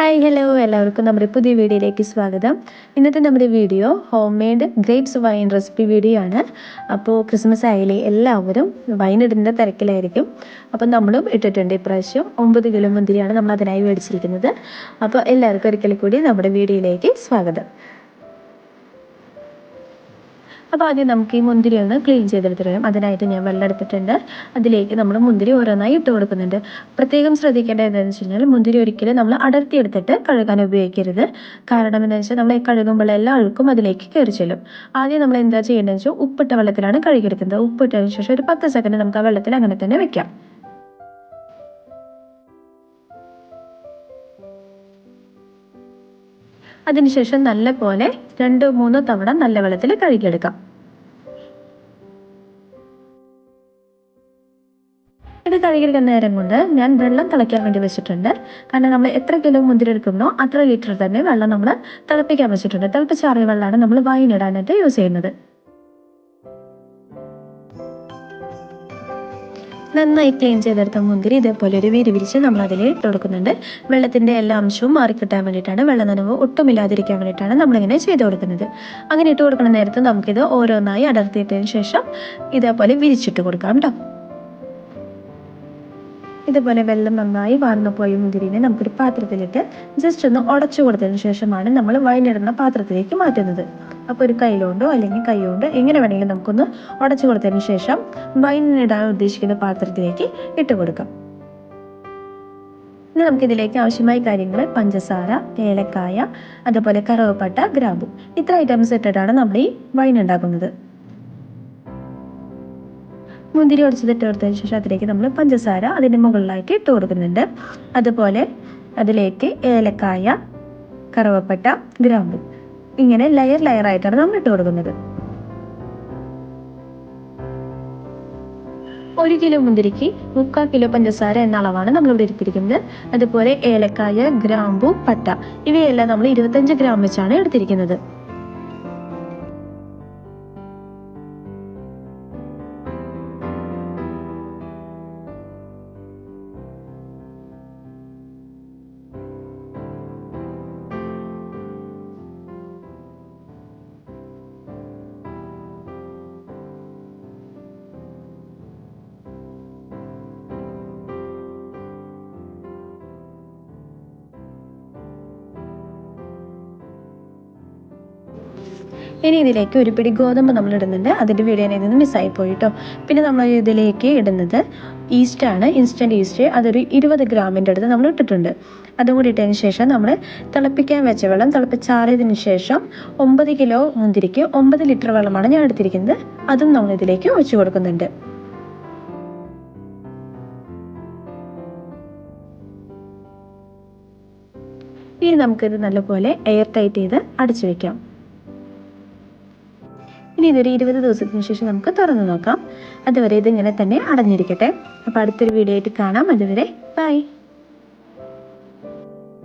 Hi hello എല്ലാവർക്കും നമ്മുടെ പുതിയ വീഡിയോയിലേക്ക് സ്വാഗതം. ഇന്നത്തെ നമ്മുടെ video home made grapes wine recipe video ആണ്. അപ്പോൾ ക്രിസ്മസ് ആയാലേ എല്ലാവരും വൈൻ ഇടുന്ന തിരക്കിലായിരിക്കും. അപ്പോൾ നമ്മളും ഇട്ടിട്ടുണ്ട് ഇപ്രാവശ്യം ഒമ്പത് കിലോ മുന്തിരിയാണ് നമ്മൾ അതിനായി മേടിച്ചിരിക്കുന്നത്. അപ്പോൾ എല്ലാവർക്കും ഒരിക്കൽ കൂടി നമ്മുടെ വീഡിയോയിലേക്ക് സ്വാഗതം. അപ്പോൾ ആദ്യം നമുക്ക് ഈ മുന്തിരി ഒന്ന് ക്ലീൻ ചെയ്തെടുത്തിട്ട് അതിനായിട്ട് ഞാൻ വെള്ളം എടുത്തിട്ടുണ്ട്. അതിലേക്ക് നമ്മൾ മുന്തിരി ഓരോന്നായി ഇട്ട് കൊടുക്കുന്നുണ്ട്. പ്രത്യേകം ശ്രദ്ധിക്കേണ്ടത് എന്താണെന്ന് വെച്ച് കഴിഞ്ഞാൽ മുന്തിരി ഒരിക്കലും നമ്മൾ അടർത്തിയെടുത്തിട്ട് കഴുകാൻ ഉപയോഗിക്കരുത്. കാരണം എന്താണെന്ന് വെച്ചാൽ നമ്മൾ ഈ കഴുകുമ്പോൾ എല്ലാ അഴുക്കും അതിലേക്ക് കയറി ചെല്ലും. ആദ്യം നമ്മൾ എന്താ ചെയ്യേണ്ടതെന്ന് വെച്ചാൽ ഉപ്പിട്ട വെള്ളത്തിലാണ് കഴുകിയെടുക്കുന്നത് ഉപ്പിട്ടതിന് ശേഷം ഒരു പത്ത് സെക്കൻഡ് നമുക്ക് ആ വെള്ളത്തിൽ അങ്ങനെ തന്നെ വെക്കാം. അതിനുശേഷം നല്ല പോലെ രണ്ടോ മൂന്നോ തവണ നല്ല വെള്ളത്തിൽ കഴുകിയെടുക്കാം. ഇത് കഴുകിയെടുക്കുന്ന നേരം കൊണ്ട് ഞാൻ വെള്ളം തിളയ്ക്കാൻ വേണ്ടി വെച്ചിട്ടുണ്ട്. കാരണം നമ്മൾ എത്ര കിലോ മുന്തിരി എടുക്കുന്നോ അത്ര ലിറ്റർ തന്നെ വെള്ളം നമ്മൾ തിളപ്പിക്കാൻ വെച്ചിട്ടുണ്ട്. തിളപ്പിച്ചാറിയ വെള്ളമാണ് നമ്മൾ വൈനിടാനായിട്ട് യൂസ് ചെയ്യുന്നത്. നന്നായി ക്ലീൻ ചെയ്തെടുത്ത മുന്തിരി ഇതേപോലെ ഒരു വിരി വിരിച്ച് നമ്മൾ അതിൽ ഇട്ട് കൊടുക്കുന്നുണ്ട്. വെള്ളത്തിന്റെ എല്ലാ അംശവും മാറിക്കിട്ടാൻ വേണ്ടിയിട്ടാണ് വെള്ളം നനവ് ഒട്ടുമില്ലാതിരിക്കാൻ വേണ്ടിയിട്ടാണ് നമ്മളിങ്ങനെ ചെയ്ത് കൊടുക്കുന്നത്. അങ്ങനെ ഇട്ട് കൊടുക്കുന്ന നേരത്ത് നമുക്കിത് ഓരോന്നായി അടർത്തിയിട്ടതിന് ശേഷം ഇതേപോലെ വിരിച്ചിട്ട് കൊടുക്കാം കേട്ടോ ഇതുപോലെ വെള്ളം നന്നായി വാർന്നു പോയ മുന്തിരിനെ നമുക്കൊരു പാത്രത്തിലിട്ട് ജസ്റ്റ് ഒന്ന് ഉടച്ചു കൊടുത്തതിന് ശേഷമാണ് നമ്മൾ വൈനിടുന്ന പാത്രത്തിലേക്ക് മാറ്റുന്നത്. അപ്പോൾ ഒരു കയ്യിലോണ്ടോ അല്ലെങ്കിൽ കൈകൊണ്ട് എങ്ങനെ വേണമെങ്കിലും നമുക്കൊന്ന് ഉടച്ചു കൊടുത്തതിന് ശേഷം വൈനിടാൻ ഉദ്ദേശിക്കുന്ന പാത്രത്തിലേക്ക് ഇട്ട് കൊടുക്കാം. ഇനി നമുക്കിതിലേക്ക് ആവശ്യമായ കാര്യങ്ങൾ പഞ്ചസാര ഏലക്കായ അതുപോലെ കറുവപ്പട്ട ഗ്രാമ്പു. ഇത്ര ഐറ്റംസ് ഇട്ടിട്ടാണ് നമ്മൾ ഈ വൈൻ ഉണ്ടാക്കുന്നത്. മുന്തിരി ഒടിച്ചതിട്ട് കൊടുത്തതിന് ശേഷം അതിലേക്ക് നമ്മൾ പഞ്ചസാര അതിന്റെ മുകളിലായിട്ട് ഇട്ട് കൊടുക്കുന്നുണ്ട്. അതുപോലെ അതിലേക്ക് ഏലക്കായ കറുവപ്പട്ട ഗ്രാമ്പു. ഇങ്ങനെ ലെയർ ലെയർ ആയിട്ടാണ് നമ്മൾ ഇട്ട് കൊടുക്കുന്നത്. ഒരു കിലോ മുന്തിരിക്ക് മുക്കാൽ കിലോ പഞ്ചസാര എന്ന അളവാണ് നമ്മൾ ഇവിടെ എടുത്തിരിക്കുന്നത്. അതുപോലെ ഏലക്കായ ഗ്രാമ്പു പട്ട ഇവയെല്ലാം നമ്മൾ ഇരുപത്തഞ്ച് ഗ്രാം വെച്ചാണ് എടുത്തിരിക്കുന്നത്. ഇനി ഇതിലേക്ക് ഒരു പിടി ഗോതമ്പ് നമ്മൾ ഇടുന്നുണ്ട് അതിന്റെ വീഡിയോ നിന്ന് മിസ്സായി പോയിട്ടോ പിന്നെ നമ്മൾ ഇതിലേക്ക് ഇടുന്നത് ഈസ്റ്റാണ് ഇൻസ്റ്റന്റ് ഈസ്റ്റ് അതൊരു ഇരുപത് ഗ്രാമിന്റെ അടുത്ത് നമ്മൾ ഇട്ടിട്ടുണ്ട്. അതും കൂടി ഇട്ടതിന് ശേഷം നമ്മൾ തിളപ്പിക്കാൻ വെച്ച വെള്ളം തിളപ്പിച്ചാറിയതിന് ശേഷം ഒമ്പത് കിലോ മുന്തിരിക്ക് ഒമ്പത് ലിറ്റർ വെള്ളമാണ് ഞാൻ എടുത്തിരിക്കുന്നത്. അതും നമ്മൾ ഇതിലേക്ക് ഒഴിച്ചു കൊടുക്കുന്നുണ്ട്. ഇനി നമുക്കിത് നല്ലപോലെ എയർ ടൈറ്റ് ചെയ്ത് അടച്ചു വെക്കാം. ഇനി ഇതൊരു ഇരുപത് ദിവസത്തിന് ശേഷം നമുക്ക് തുറന്നു നോക്കാം. അതുവരെ ഇതിങ്ങനെ തന്നെ അടഞ്ഞിരിക്കട്ടെ. അപ്പോൾ അടുത്തൊരു വീഡിയോ ആയിട്ട് കാണാം. അതുവരെ ബൈ.